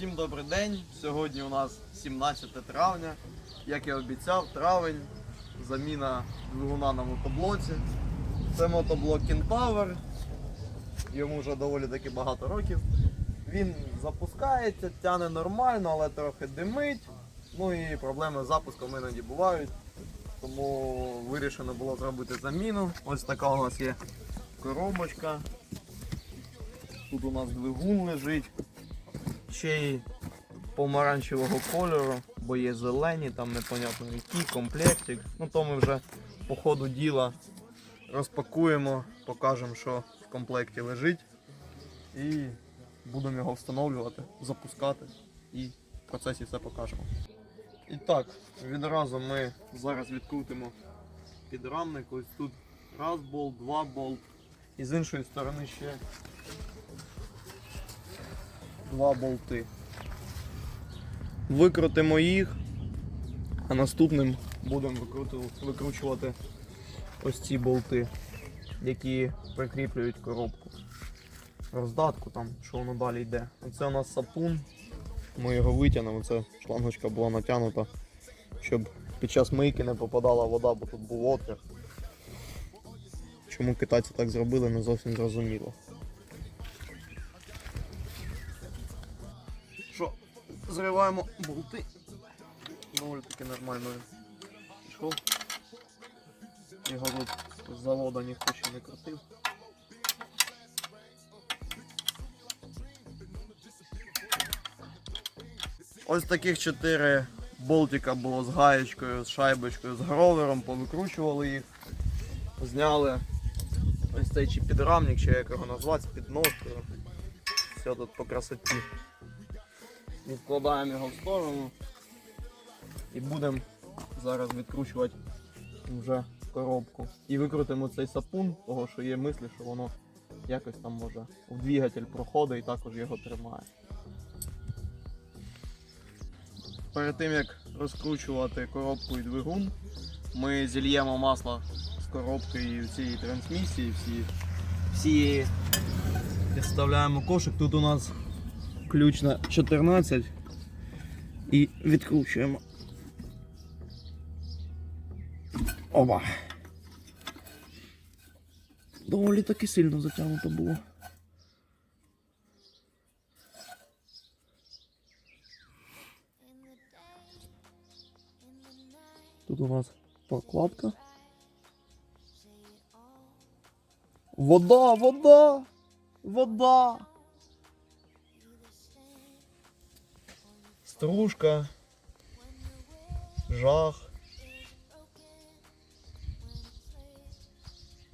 Всім добрий день. Сьогодні у нас 17 травня. Як і обіцяв, травень, заміна двигуна на мотоблоці. Це мотоблок Кентавр. Йому вже доволі таки багато років. Він запускається, тяне нормально, але трохи димить. Ну і проблеми з запуском іноді бувають. Тому вирішено було зробити заміну. Ось така у нас є коробочка. Тут у нас двигун лежить. Ще й помаранчевого кольору, бо є зелені, там непонятно які, комплектик. Ну то ми вже по ходу діла розпакуємо, покажемо, що в комплекті лежить. І будемо його встановлювати, запускати і в процесі все покажемо. І так, відразу ми зараз відкрутимо підрамник. Ось тут раз болт, два болт. І з іншої сторони ще два болти. Викрутимо їх, а наступним будемо викручувати ось ці болти, які прикріплюють коробку. Роздатку там, що воно далі йде. Оце у нас сапун. Ми його витягнемо, це шлангочка була натягнута, щоб під час мийки не попадала вода, бо тут був отвір. Чому китайці так зробили, не зовсім зрозуміло. Зриваємо болти. Доволі таки нормально пішов. Його тут з заводу ніхто ще не крутив. Ось таких чотири болтика було з гаєчкою, з шайбочкою, з гровером, повикручували їх, зняли ось цей чи підрамник, чи як його назвати, з. Все тут по красоті. Відкладаємо його в сторону і будемо зараз відкручувати вже коробку. І викрутимо цей сапун, того що є мислі, що воно якось там може в двигатель проходить і також його тримає. Перед тим як розкручувати коробку і двигун, ми зільємо масло з коробки і цієї трансмісії, всі, всі підставляємо кошик. Тут у нас ключ на 14 і відкручуємо. Оба. Доволі таки сильно затягнуто було. Тут у нас прокладка. Вода, вода! Вода! Стружка. Жах.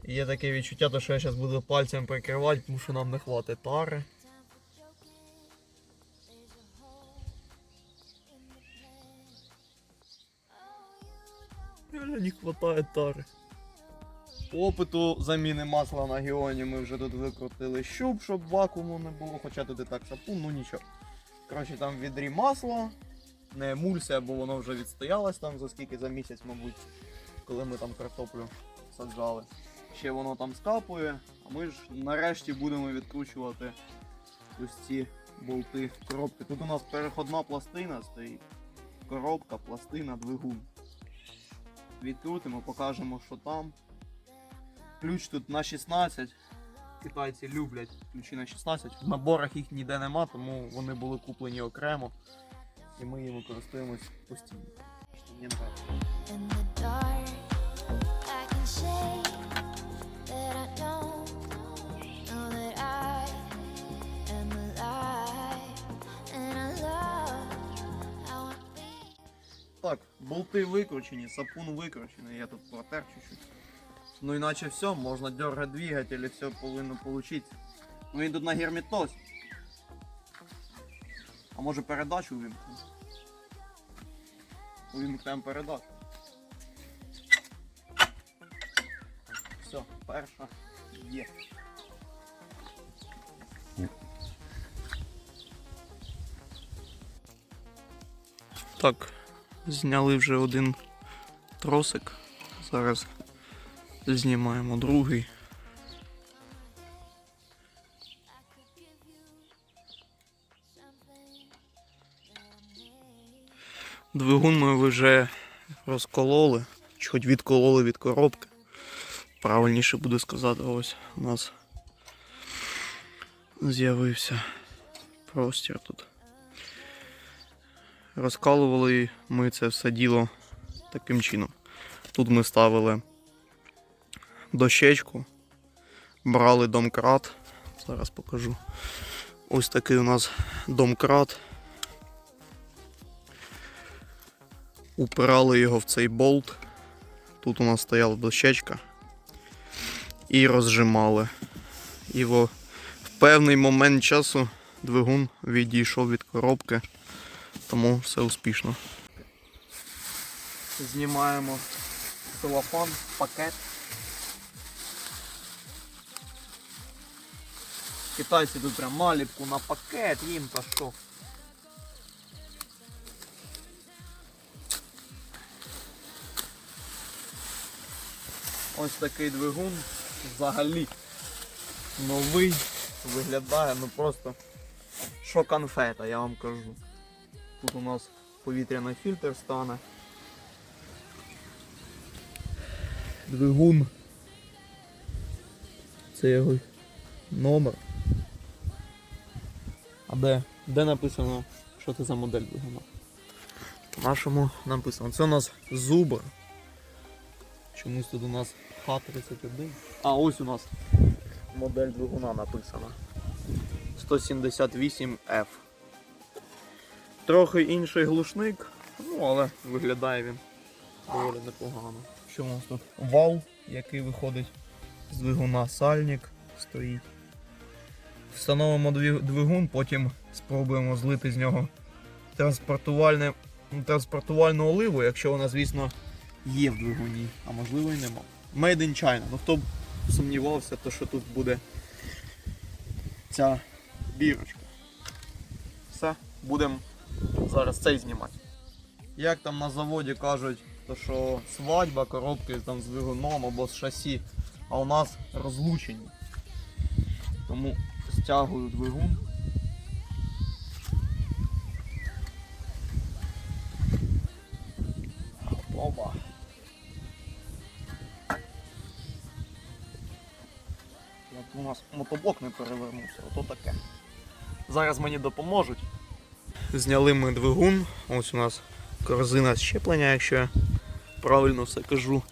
Є таке відчуття, що я зараз буду пальцем прикривати, тому що нам не хватить тари. Не хватає тари. Опиту заміни масла на геоні ми вже тут викрутили щуп, щоб вакууму не було, хоча тут і так сапун, ну нічого. Коротше, там відрі масло, не емульсія, бо воно вже відстоялось там за скільки за місяць, мабуть, коли ми там картоплю саджали. Ще воно там скапує, а ми ж нарешті будемо відкручувати ось ці болти коробки. Тут у нас переходна пластина стоїть. Коробка, пластина, двигун. Відкрутимо, покажемо, що там. Ключ тут на 16. Китайці люблять ключі на 16. В наборах їх ніде нема, тому вони були куплені окремо. І ми їм користуємось постійно. Так, болти викручені, сапун викручений, я тут протер чуть-чуть. Ну іначе все, можна дергати двигатель і все повинно получиться. Ну він на герметоз. А може передачу вимкнути? Увімкнемо передачу. Все, перша є. Так, зняли вже один тросик. Зараз знімаємо другий. Двигун ми вже розкололи, чи хоч відкололи від коробки. Правильніше буде сказати, ось у нас з'явився простір тут. Розкалували ми це все діло таким чином. Тут ми ставили дощечку, брали домкрат. Зараз покажу. Ось такий у нас домкрат. Упирали його в цей болт. Тут у нас стояла дощечка. І розжимали. І в певний момент часу двигун відійшов від коробки, тому все успішно. Знімаємо телефон, пакет. Китайці тут прям наліпку на пакет, їм та що. Ось такий двигун взагалі новий, виглядає, ну просто що конфета, я вам кажу. Тут у нас повітряний фільтр стане. Двигун. Це його номер. А де? Де написано, що це за модель двигуна? По-нашому написано. Це у нас зубр. Чомусь тут у нас Х-31. А, ось у нас модель двигуна написана. 178F. Трохи інший глушник, ну але виглядає він доволі непогано. Що у нас тут? Вал, який виходить з двигуна, сальник стоїть. Встановимо двигун, потім спробуємо злити з нього транспортувальне, транспортувальну оливу, якщо вона, звісно, є в двигуні, а можливо і нема. Made in China. Ну хто б сумнівався, то що тут буде ця бірочка. Все, будемо зараз цей знімати. Як там на заводі кажуть, то що свадьба, коробки там з двигуном або з шасі, а у нас розлучені. Тому стягую двигун. Опа. Як у нас мотоблок не перевернувся, ото таке. Зараз мені допоможуть. Зняли ми двигун. Ось у нас корзина щеплення, якщо я правильно все кажу.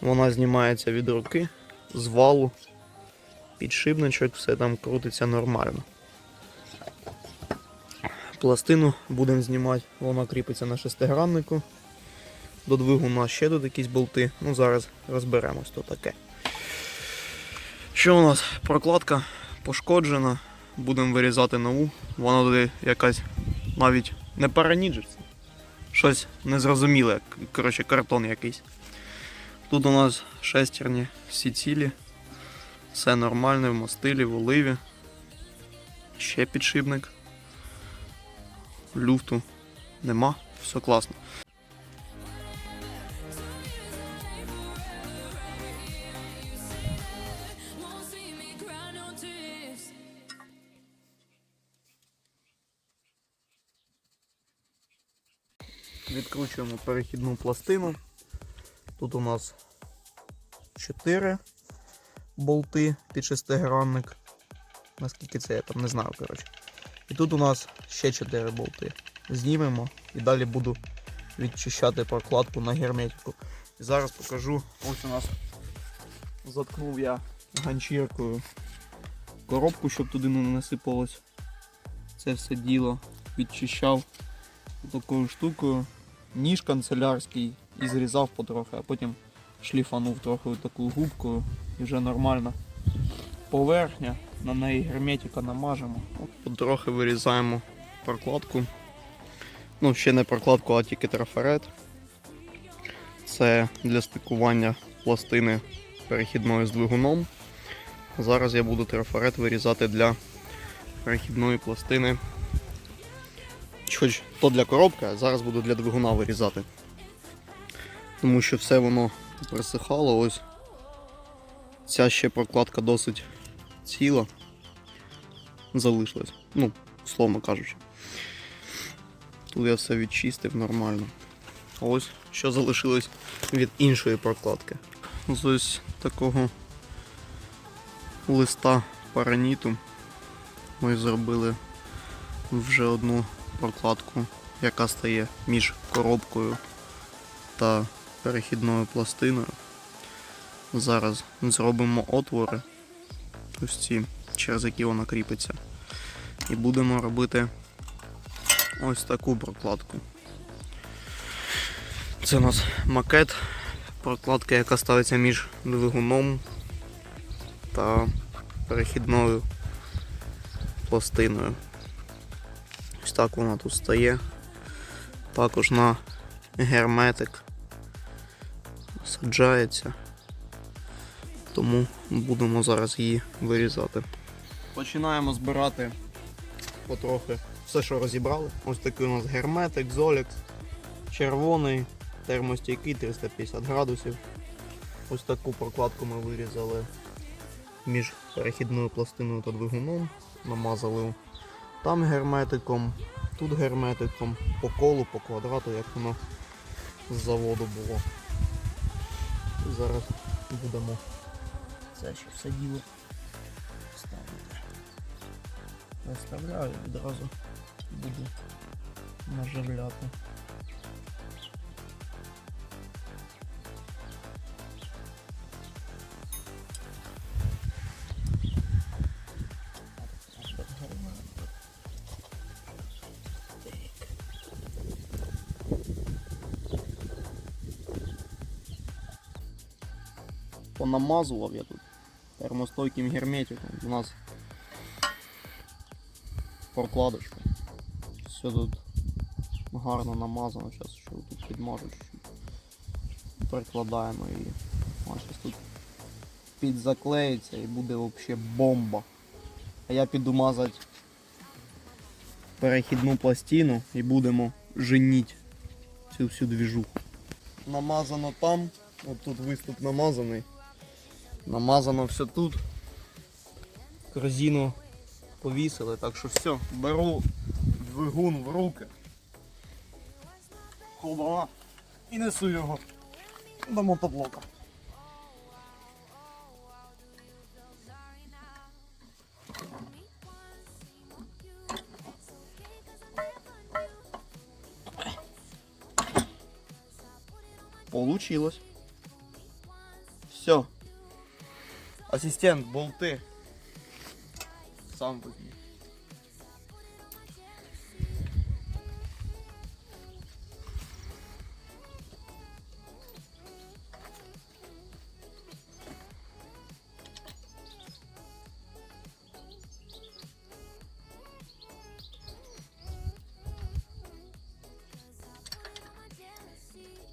Вона знімається від руки, з валу, підшипничок, все там крутиться нормально. Пластину будемо знімати, вона кріпиться на шестиграннику. До двигуна ще тут якісь болти. Ну зараз розберемось, то таке. Що у нас? Прокладка пошкоджена. Будемо вирізати нову. Вона туди якась навіть не параніджиться. Щось незрозуміле, коротше, картон якийсь. Тут у нас шестерні всі цілі. Все нормально, в мастилі, в оливі. Ще підшипник. Люфту нема, все класно. Відкручуємо перехідну пластину. Тут у нас 4 болти під шестигранник. Наскільки це я там не знаю, коротше. І тут у нас ще 4 болти. Знімемо і далі буду відчищати прокладку на герметику. І зараз покажу. Ось у нас заткнув я ганчіркою коробку, щоб туди не насипалось. Це все діло відчищав такою штукою. Ніж канцелярський і зрізав потрохи, а потім шліфанув трохи такою губкою і вже нормально. Поверхня, на неї герметика намажемо. От потрохи вирізаємо прокладку. Ну, ще не прокладку, а тільки трафарет. Це для стикування пластини перехідної з двигуном. Зараз я буду трафарет вирізати для перехідної пластини хоч то для коробки, а зараз буду для двигуна вирізати. Тому що все воно присихало, ось ця ще прокладка досить ціла. Залишилась. Ну, словно кажучи. Тут я все відчистив нормально. Ось що залишилось від іншої прокладки. З ось такого листа параніту ми зробили вже одну прокладку, яка стає між коробкою та перехідною пластиною. Зараз зробимо отвори, ось ці, через які вона кріпиться. І будемо робити ось таку прокладку. Це у нас макет, прокладка, яка ставиться між двигуном та перехідною пластиною. Ось так вона тут стає. Також на герметик саджається. Тому будемо зараз її вирізати. Починаємо збирати потрохи все, що розібрали. Ось такий у нас герметик, золікс, червоний, термостійкий 350 градусів. Ось таку прокладку ми вирізали між перехідною пластиною та двигуном. Намазали там герметиком, тут герметиком, по колу, по квадрату, як воно з заводу було. Зараз будемо це ще все діло ставити. Виставляю і відразу буду наживляти. Понамазував я тут Термостойким герметиком. У нас прокладочка. Все тут гарно намазано. Зараз ще тут підмажу. Прикладаємо її. А зараз тут підзаклеїться і буде взагалі бомба. А я піду мазати перехідну пластину і будемо женіть цю всю двіжуху. Намазано там, от тут виступ намазаний. Намазано все тут. Корзину повісили, так що все, беру двигун в руки. Хоба і несу його до мотоблока. Получилось. Все. Ассистент, болты. Сам возьми.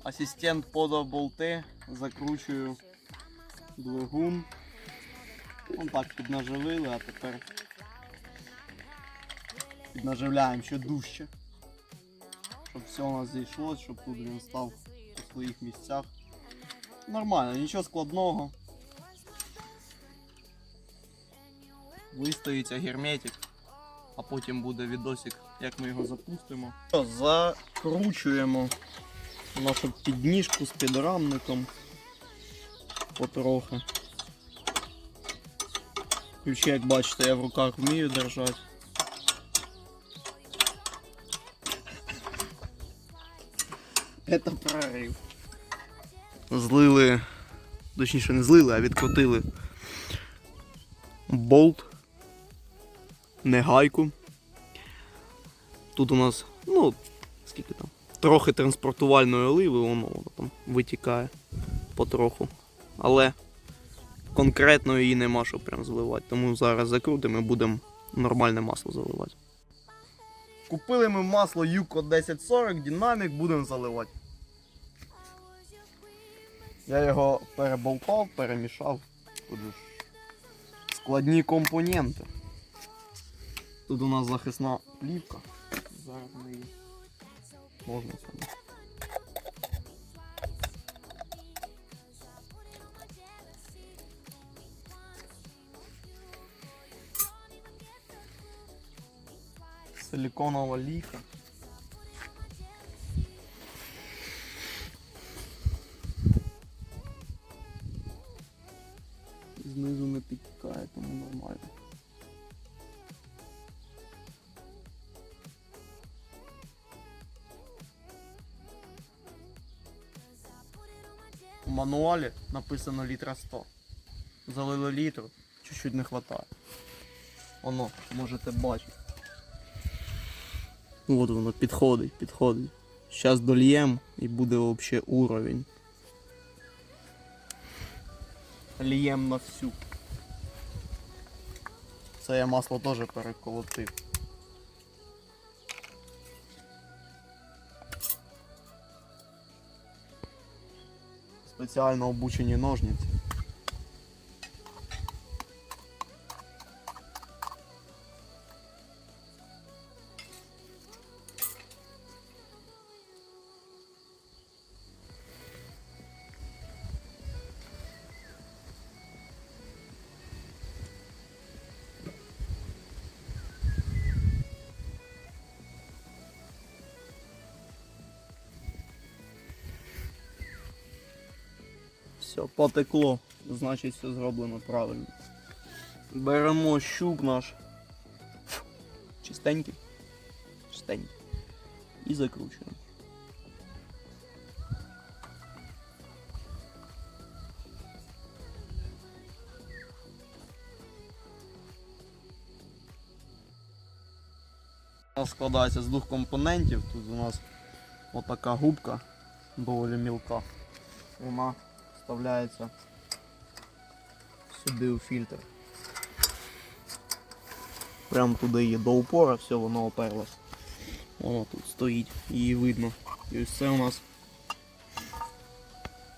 Ассистент подав болти, закручую двигун. Вон так піднаживили, а тепер піднаживляємо ще дужче. Щоб все у нас зійшло, щоб тут він став у своїх місцях. Нормально, нічого складного. Вистоїться герметик, а потім буде відосик, як ми його запустимо. Закручуємо нашу підніжку з підрамником потрохи. Ключі, як бачите, я в руках вмію держати. Это прорив. Злили, точніше не злили, а відкрутили болт, не гайку. Тут у нас, ну, скільки там, трохи транспортувальної оливи, воно, воно там витікає потроху. Але конкретно її нема що прям зливати. Тому зараз закрутимо і будемо нормальне масло заливати. Купили ми масло Юко 1040, динамік, будемо заливати. Я його переболтав, перемішав. Тут же складні компоненти. Тут у нас захисна плівка. Зараз ми її можна сюди. силиконова ліха. Знизу не підтікає, тому нормально. У мануалі написано літра 100. Залили літру, чуть-чуть не вистачає. Воно можете бачити. От воно підходить, підходить. Зараз дольєм і буде взагалі уровень. Лієм на всю. Це я масло теж переколотив. Спеціально обучені ножниці. Потекло, значить все зроблено правильно. Беремо щуп наш. Чистенький. Чистенький. І закручуємо. Складається з двох компонентів. Тут у нас отака губка доволі мілка. Вона вставляється сюди у фільтр. Прямо туди її до упора, все, воно оперлось. Воно тут стоїть, її видно. І ось це у нас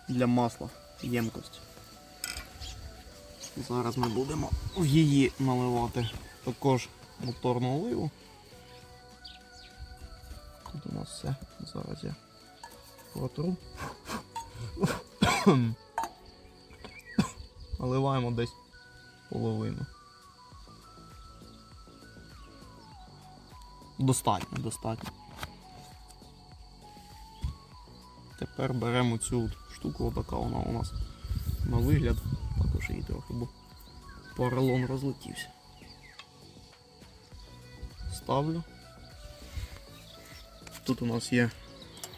для масла ємкость. Зараз ми будемо в її наливати також моторну оливу. Тут у нас все. Зараз я протру. Наливаємо десь половину. Достатньо, достатньо. Тепер беремо цю штуку, отака вона у нас на вигляд. Також її трохи, бо поролон розлетівся. Ставлю. Тут у нас є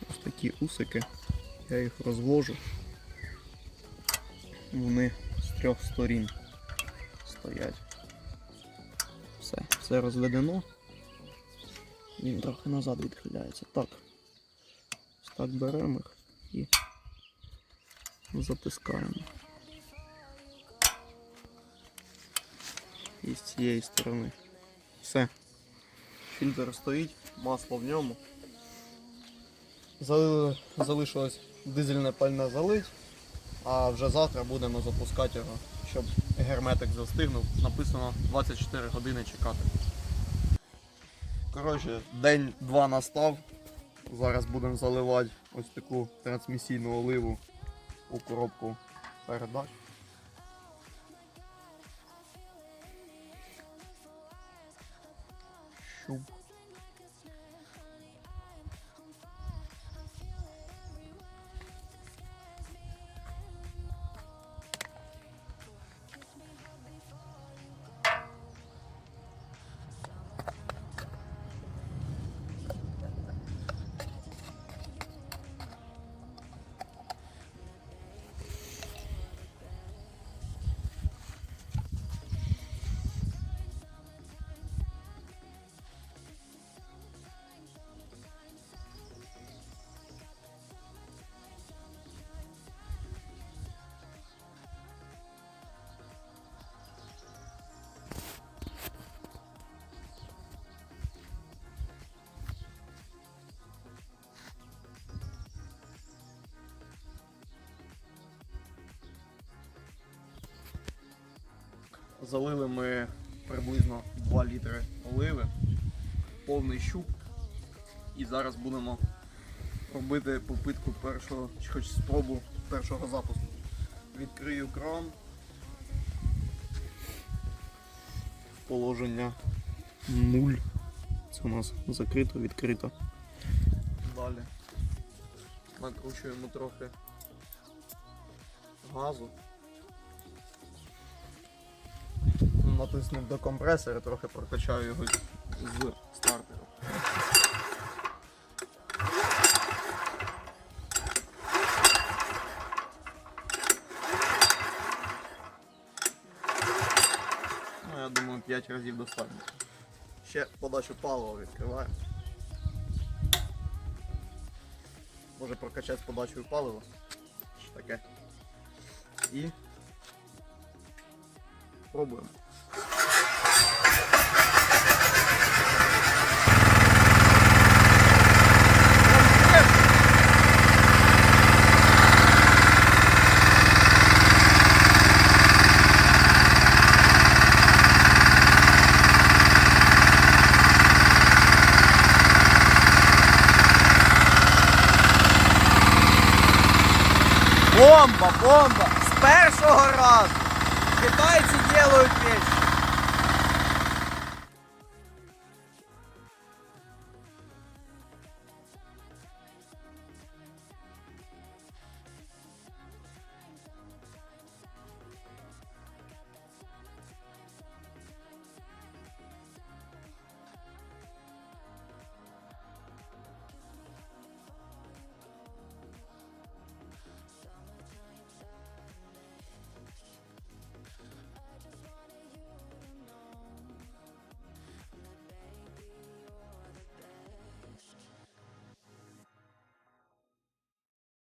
ось такі усики. Я їх розвожу. Вони з трьох сторін стоять. Все, все розведено. Він трохи назад відхиляється. Так. Так беремо їх і затискаємо. І з цієї сторони. Все. Фільтр стоїть, масло в ньому. Залишилось дизельне пальне залить, а вже завтра будемо запускати його, щоб герметик застигнув. Написано 24 години чекати. Коротше, день-два настав. Зараз будемо заливати ось таку трансмісійну оливу у коробку передач. Щуп. Залили ми приблизно 2 літри оливи, повний щуп. І зараз будемо робити попитку першого, чи хоч спробу першого запуску. Відкрию кран. Положення 0. Це у нас закрито, відкрито. Далі накручуємо трохи газу. Натиснув до компресора, трохи прокачаю його з стартеру. Ну, я думаю, 5 разів достатньо. Ще подачу палива відкриваємо. Може прокачати з подачею палива. Таке. І пробуємо. Бомба, делают вещи.